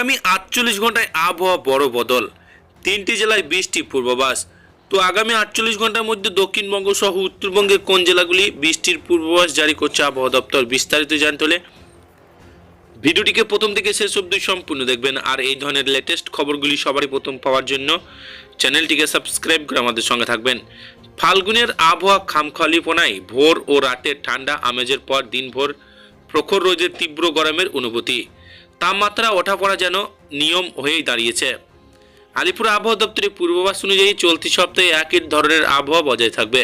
আগামী আটচল্লিশ ঘন্টায় আবহাওয়া বড় বদল। তিনটি জেলায় বৃষ্টি পূর্বাভাস। তো আগামী আটচল্লিশ ঘণ্টার মধ্যে দক্ষিণবঙ্গ সহ উত্তরবঙ্গের কোন জেলাগুলি বৃষ্টির পূর্বাভাস জারি করছে আবহাওয়া দপ্তর বিস্তারিত জানতে হলে ভিডিওটিকে প্রথম থেকে শেষ অবধি সম্পূর্ণ দেখবেন। আর এই ধরনের লেটেস্ট খবরগুলি সবারই প্রথম পাওয়ার জন্য চ্যানেলটিকে সাবস্ক্রাইব করে আমাদের সঙ্গে থাকবেন। ফাল্গুনের আবহাওয়া খামখালিপনায় ভোর ও রাতের ঠান্ডা আমেজের পর দিনভর প্রখর রোদের তীব্র গরমের অনুভূতি। তাপমাত্রা ওঠা ওঠাপড়া যেন নিয়ম হয়েই দাঁড়িয়েছে। আলিপুর আবহাওয়া দপ্তরের পূর্বাভাস অনুযায়ী চলতি সপ্তাহে একই ধরনের আবহাওয়া বজায় থাকবে।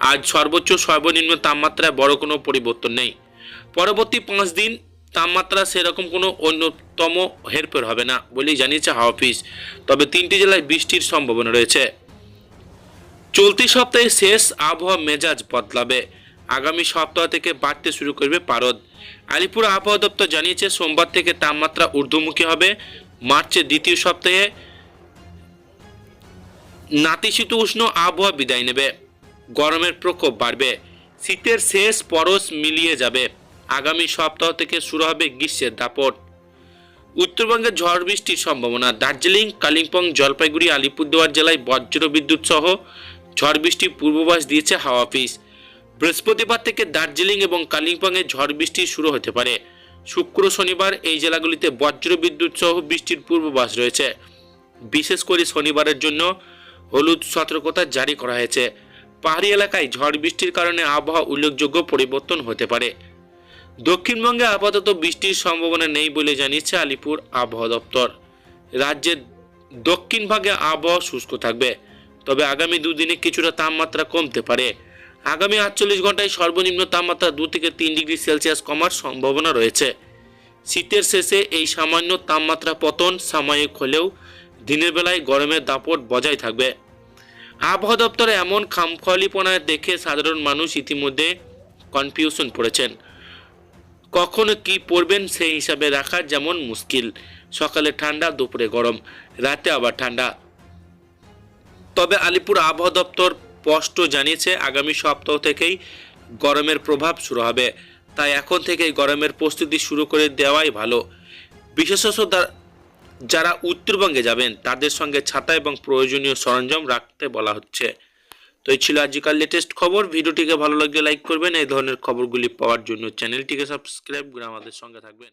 আজ সর্বোচ্চ সর্বনিম্ন তাপমাত্রায় বড় কোনো পরিবর্তন নেই। পরবর্তী পাঁচ দিন তাপমাত্রা সেরকম কোনো অন্যতম হেরফের হবে না বলেই জানিয়েছে হাওয়া অফিস। তবে তিনটি জেলায় বৃষ্টির সম্ভাবনা রয়েছে। চলতি সপ্তাহে শেষ আবহাওয়া মেজাজ বদলাবে। আগামী সপ্তাহ থেকে বাড়তে শুরু করবে পারদ। আলিপুর আবহাওয়া দপ্তর জানিয়েছে, সোমবার থেকে তাপমাত্রা ঊর্ধ্বমুখী হবে। মার্চের দ্বিতীয় সপ্তাহে নাতিশীত উষ্ণ আবহাওয়া বিদায় নেবে। গরমের প্রকোপ বাড়বে। শীতের শেষ পরশ মিলিয়ে যাবে। আগামী সপ্তাহ থেকে শুরু হবে গ্রীষ্মের দাপট। উত্তরবঙ্গে ঝড় বৃষ্টির সম্ভাবনা। দার্জিলিং, কালিম্পং, জলপাইগুড়ি, আলিপুরদুয়ার জেলায় বজ্র বিদ্যুৎ সহ ঝড় বৃষ্টির পূর্বাভাস দিয়েছে হাওয়া অফিস। বৃহস্পতিবার থেকে দার্জিলিং এবং কালিম্পংয়ে ঝড় বৃষ্টি শুরু হতে পারে। শুক্র শনিবার এই জেলাগুলিতে বজ্র বিদ্যুৎ সহ বৃষ্টির পূর্বাভাস রয়েছে। বিশেষ করে শনিবারের জন্য হলুদ সতর্কতা জারি করা হয়েছে। পাহাড়ি এলাকায় ঝড় বৃষ্টির কারণে আবহাওয়া উল্লেখযোগ্য পরিবর্তন হতে পারে। দক্ষিণবঙ্গে আপাতত বৃষ্টির সম্ভাবনা নেই বলে জানিয়েছে আলিপুর আবহাওয়া দপ্তর। রাজ্যের দক্ষিণ ভাগে আবহাওয়া শুষ্ক থাকবে, তবে আগামী দুদিনে কিছুটা তাপমাত্রা কমতে পারে। আগামী আটচল্লিশ ঘন্টায় সর্বনিম্ন তাপমাত্রা দু থেকে তিন ডিগ্রি সেলসিয়াস কমার সম্ভাবনা রয়েছে। শীতের শেষে এই সামান্য তাপমাত্রা পতন সাময়িক হলেও দিনের বেলায় গরমের দাপট বজায় থাকবে। আবহাওয়া দপ্তরে এমন খামখলিপনায় দেখে সাধারণ মানুষ ইতিমধ্যে কনফিউশন পড়েছেন। কখন কি পরবেন সেই হিসাবে রাখা যেমন মুশকিল। সকালে ঠান্ডা, দুপুরে গরম, রাতে আবার ঠান্ডা। তবে আলিপুর আবহাওয়া দপ্তর স্পষ্ট জানিয়েছে, আগামী সপ্তাহ থেকেই গরমের প্রভাব শুরু হবে। তাই এখন থেকেই গরমের প্রস্তুতি শুরু করে দেওয়াই ভালো। বিশেষত যারা উত্তরবঙ্গে যাবেন, তাদের সঙ্গে ছাতা এবং প্রয়োজনীয় সরঞ্জাম রাখতে বলা হচ্ছে। তো এই ছিল আজকাল লেটেস্ট খবর। ভিডিওটিকে ভালো লাগলে লাইক করবেন। এই ধরনের খবরগুলি পাওয়ার জন্য চ্যানেলটিকে সাবস্ক্রাইব করে আমাদের সঙ্গে থাকবেন।